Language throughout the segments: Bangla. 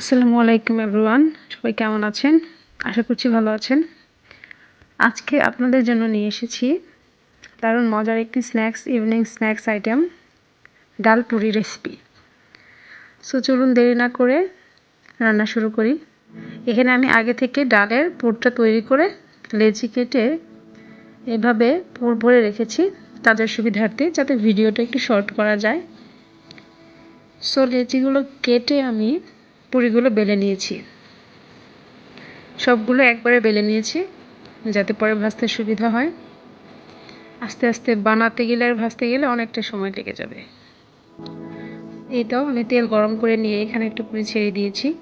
আসসালামু আলাইকুম এভরিওয়ান, সবাই কেমন আছেন? আশা করছি ভালো আছেন। আজকে আপনাদের জন্য নিয়ে এসেছি দারুণ মজার একটি স্ন্যাক্স ইভিনিং স্ন্যাক্স আইটেম ডাল পুরি রেসিপি সো চলুন দেরি না করে রান্না শুরু করি। এখানে আমি আগে থেকে ডালের পুরটা তৈরি করে লেচি কেটে এভাবে পুর ভরে রেখেছি তাদের সুবিধার্থে, যাতে ভিডিওটা একটু শর্ট করা যায়। সো লেচিগুলো কেটে আমি পুরিগুলো বেলে নিয়েছি। সবগুলো একবারে বেলে নিয়েছি, যাতে পরে ভাজতে সুবিধা হয়। আস্তে আস্তে বানাতে গেলে আর ভাজতে গেলে অনেকটা সময় লেগে যাবে। এটাও আমি তেল গরম করে নিয়ে এখানে একটু পুরি ছেড়ে দিয়েছি।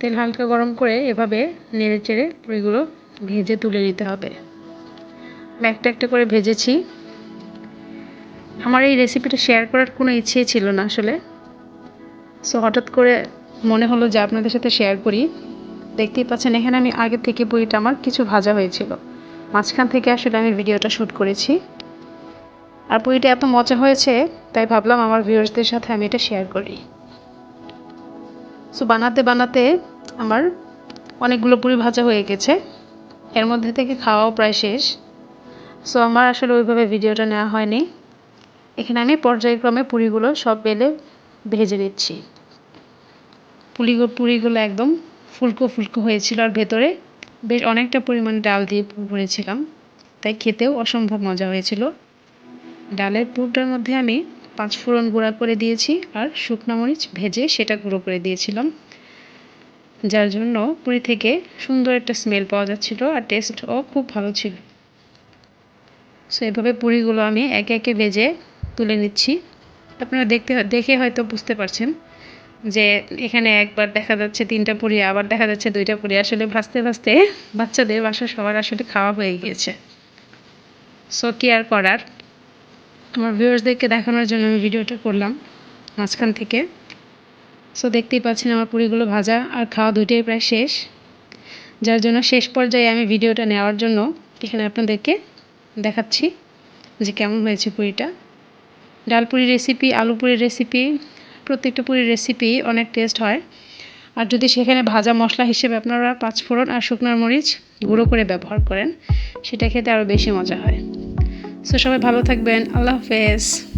তেল হালকা গরম করে এভাবে নেড়ে চেড়ে পুরিগুলো ভেজে তুলে নিতে হবে। আমি একটা একটা করে ভেজেছি। আমার এই রেসিপিটা শেয়ার করার কোনো ইচ্ছেই ছিল না আসলে। সো হঠাৎ করে মনে হলো যে আপনাদের সাথে শেয়ার করি। দেখতেই পাচ্ছেন, এখানে আমি আগে থেকে বইটা আমার কিছু ভাজা হয়েছিল। মাঝখান থেকে আসলে আমি ভিডিওটা শ্যুট করেছি। আর বইটা এত মজা হয়েছে, তাই ভাবলাম আমার ভিউয়ার্সদের সাথে আমি এটা শেয়ার করি। সো বানাতে বানাতে আমার অনেকগুলো পুরি ভাজা হয়ে গেছে। এর মধ্যে থেকে খাওয়াও প্রায় শেষ। সো আমার আসলে ওইভাবে ভিডিওটা নেওয়া হয়নি। এখানে আমি পর্যায়ক্রমে পুরিগুলো সব বেলে ভেজে নিচ্ছি। পুলি পুরিগুলো একদম ফুলকো ফুলকো হয়েছিল আর ভেতরে। বেশ অনেকটা পরিমাণ ডাল দিয়ে ভরেছিলাম। তাই খেতেও অসম্ভব মজা হয়েছিল। ডালের পুরটার মধ্যে আমি পাঁচ ফোড়ন গুঁড়া করে দিয়েছি আর শুকনো মরিচ ভেজে সেটা গুঁড়ো করে দিয়েছিলাম। যার জন্য পুরি থেকে সুন্দর একটা স্মেল পাওয়া যাচ্ছিল আর টেস্টও খুব ভালো ছিল। সো এভাবে পুরিগুলো আমি একে একে ভেজে তুলে নিচ্ছি। আপনারা দেখতে দেখে হয়তো বুঝতে পারছেন। যে এখানে একবার দেখা যাচ্ছে তিনটা পুরি, আবার দেখা যাচ্ছে দুইটা পুরি। আসলে ভাসতে ভাসতে বাচ্চাদের বাসা সবার আসলে খাওয়া হয়ে গিয়েছে। সো কি আর করার? আমার ভিউয়ার্সদেরকে দেখানোর জন্য আমি ভিডিওটা করলাম মাঝখান থেকে। সো দেখতেই পাচ্ছেন আমার পুরিগুলো ভাজা আর খাওয়া দুইটাই প্রায় শেষ। যার জন্য শেষ পর্যায়ে আমি ভিডিওটা নেওয়ার জন্য এখানে আপনাদেরকে দেখাচ্ছি যে কেমন হয়েছে পুরিটা। ডাল পুরি রেসিপি আলু পুরির রেসিপি প্রত্যেকটা পুরীর রেসিপি অনেক টেস্ট হয়। আর যদি সেখানে ভাজা মশলা হিসেবে আপনারা পাঁচফোড়ন আর শুকনার মরিচ গুঁড়ো করে ব্যবহার করেন, সেটা খেতে আরও বেশি মজা হয়। সো সবাই ভালো থাকবেন, আল্লাহ হাফেজ।